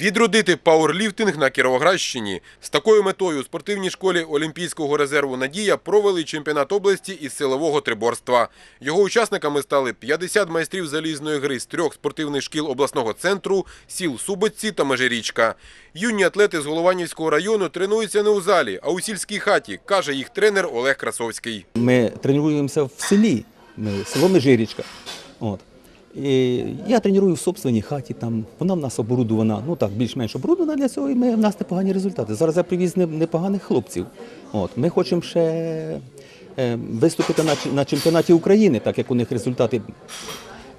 Відродити пауерліфтинг на Кіровоградщині. З такою метою у спортивній школі Олімпійського резерву «Надія» провели чемпіонат області із силового триборства. Його учасниками стали 50 майстрів залізної гри з трьох спортивних шкіл обласного центру, сіл Субоці та Межирічка. Юні атлети з Голованівського району тренуються не у залі, а у сільській хаті, каже їх тренер Олег Красовський. Ми тренуємося в селі, ми, село Межирічка. От. І я треную в собственній хаті, там, вона в нас оборудована, ну так, більш-менш оборудована для цього, і ми, в нас непогані результати. Зараз я привіз непоганих хлопців. От. Ми хочемо ще е, виступити на, на чемпіонаті України, так як у них результати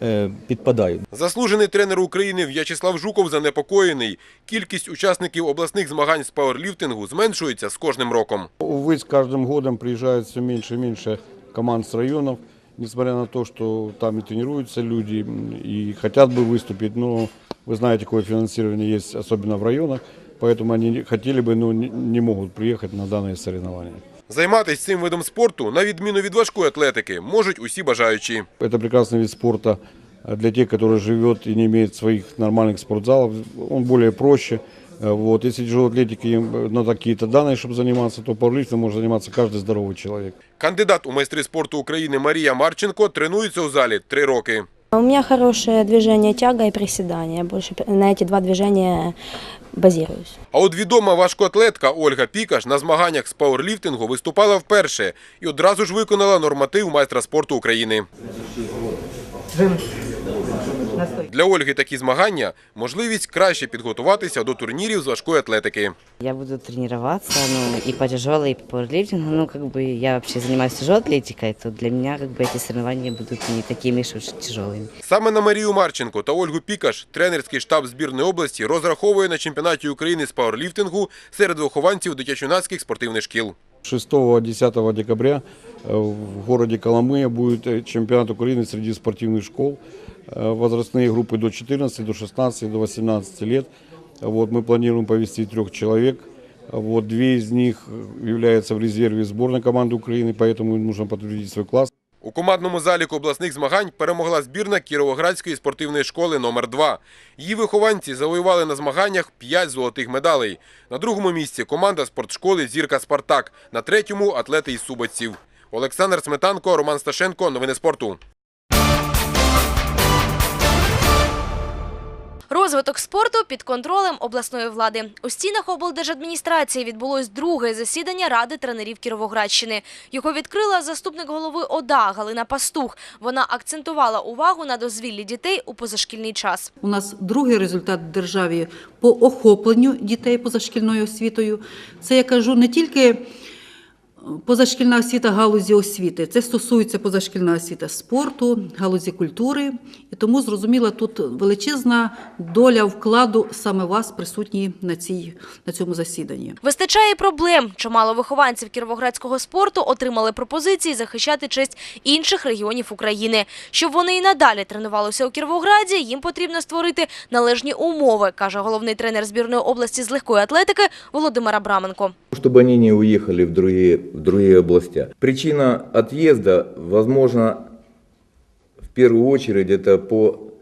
е, підпадають. Заслужений тренер України В'ячеслав Жуков занепокоєний. Кількість учасників обласних змагань з пауерліфтингу зменшується з кожним роком. Увы, с каждым годом приезжает все меньше и меньше команд с районов, несмотря на то, что там и тренируются люди, м, и хотят бы выступить, но вы знаете, какое финансирование есть, особенно в районах, поэтому они не- хотели бы, но не- не могут приехать на данные соревнования. Займатися цим видом спорту, на відміну від важкої атлетики, можуть усі бажаючі. Это прекрасный вид спорта э, для тех, которые живет и не имеет своих нормальных спортзалов. Он более проще. Э, Вот. Если тяжелой атлетики э, надо какие-то данные, чтобы заниматься, то пауэрлифтингом может заниматься каждый здоровый человек. Кандидат у майстри спорту України Марія Марченко тренується у залі три роки. У меня хорошее движение тяга и приседания. Я больше на эти два движения базируюсь. А от відома важкоатлетка Ольга Пікаш на змаганнях з пауерліфтингу виступала вперше і одразу ж виконала норматив майстра спорту України. Для Ольги такі змагання – можливість краще підготуватися до турнірів з важкої атлетики. Я буду тренироваться, ну, и по тяжелой, и по пауэрлифтингу. Ну, как бы я вообще занимаюсь тяжелой атлетикой, то для меня как бы эти соревнования будут не такими уж тяжелыми. Саме на Марію Марченко та Ольгу Пікаш тренерський штаб збірної області розраховує на чемпіонаті України з пауерліфтингу серед вихованців дитячо-юнацьких спортивних шкіл. 6-10 декабря э, в городе Коломыя будет э, чемпионат Украины среди спортивных школ. Э, Возрастные группы до 14, до 16, до 18 лет. Вот, мы планируем повести трех человек. Вот, две из них являются в резерве сборной команды Украины, поэтому им нужно подтвердить свой класс. У командному заліку обласних змагань перемогла збірна Кіровоградської спортивної школи номер 2 Її вихованці завоювали на змаганнях 5 золотих медалей. На другому місці команда спортшколи «Зірка Спартак», на третьому – атлети із Субоців. Олександр Сметанко, Роман Сташенко. Новини спорту. Розвиток спорту під контролем обласної влади. У стінах облдержадміністрації відбулось друге засідання Ради тренерів Кіровоградщини. Його відкрила заступник голови ОДА Галина Пастух. Вона акцентувала увагу на дозвіллі дітей у позашкільний час. У нас другий результат в державі по охопленню дітей позашкільною освітою. Це я кажу не тільки позашкільна освіта галузі освіти, це стосується позашкільна освіта спорту, галузі культури. І тому зрозуміло, тут величезна доля вкладу саме вас присутні на, цій, на цьому засіданні. Вистачає проблем. Чимало вихованців кіровоградського спорту отримали пропозиції захищати честь інших регіонів України. Щоб вони і надалі тренувалися у Кіровограді, їм потрібно створити належні умови, каже головний тренер збірної області з легкої атлетики Володимир Абраменко. чтобы они не уехали в другие, в другие области. Причина отъезда, возможно, в первую очередь это по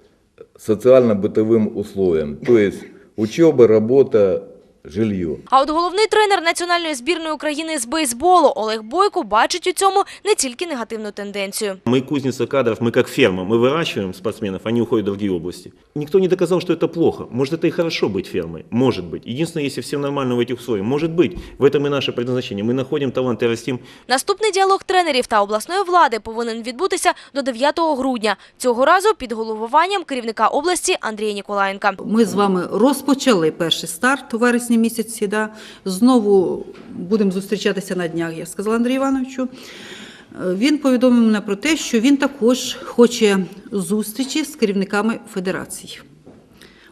социально-бытовым условиям. То есть учеба, работа, жилье. А от головний тренер національної збірної України з бейсболу Олег Бойко бачить у цьому не тільки негативну тенденцію. Мы кузница кадров, мы как ферма, мы выращиваем спортсменов, они уходят в другие области. Никто не доказал, что это плохо. Может, это и хорошо быть фермой, может быть. Единственное, если все нормально в этих условиях, может быть. В этом и наше предназначение. Мы находим талант и растим. Наступний діалог тренерів та обласної влади повинен відбутися до 9 грудня. Цього разу під головуванням керівника області Андрія Ніколаєнка. Ми з вами розпочали перший старт у вересні місяці. Да. Знову будемо зустрічатися на днях, я сказала Андрію Івановичу. Е, Він повідомив мене про те, що він також хоче зустрічі з керівниками федерацій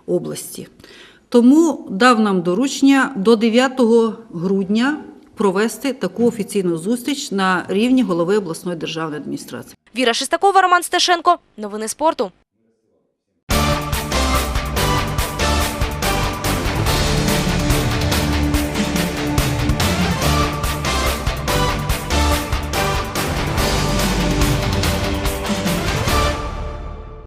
області. Тому дав нам доручення до 9 грудня провести таку офіційну зустріч на рівні голови обласної державної адміністрації. Віра Шестакова, Роман Сташенко. Новини спорту.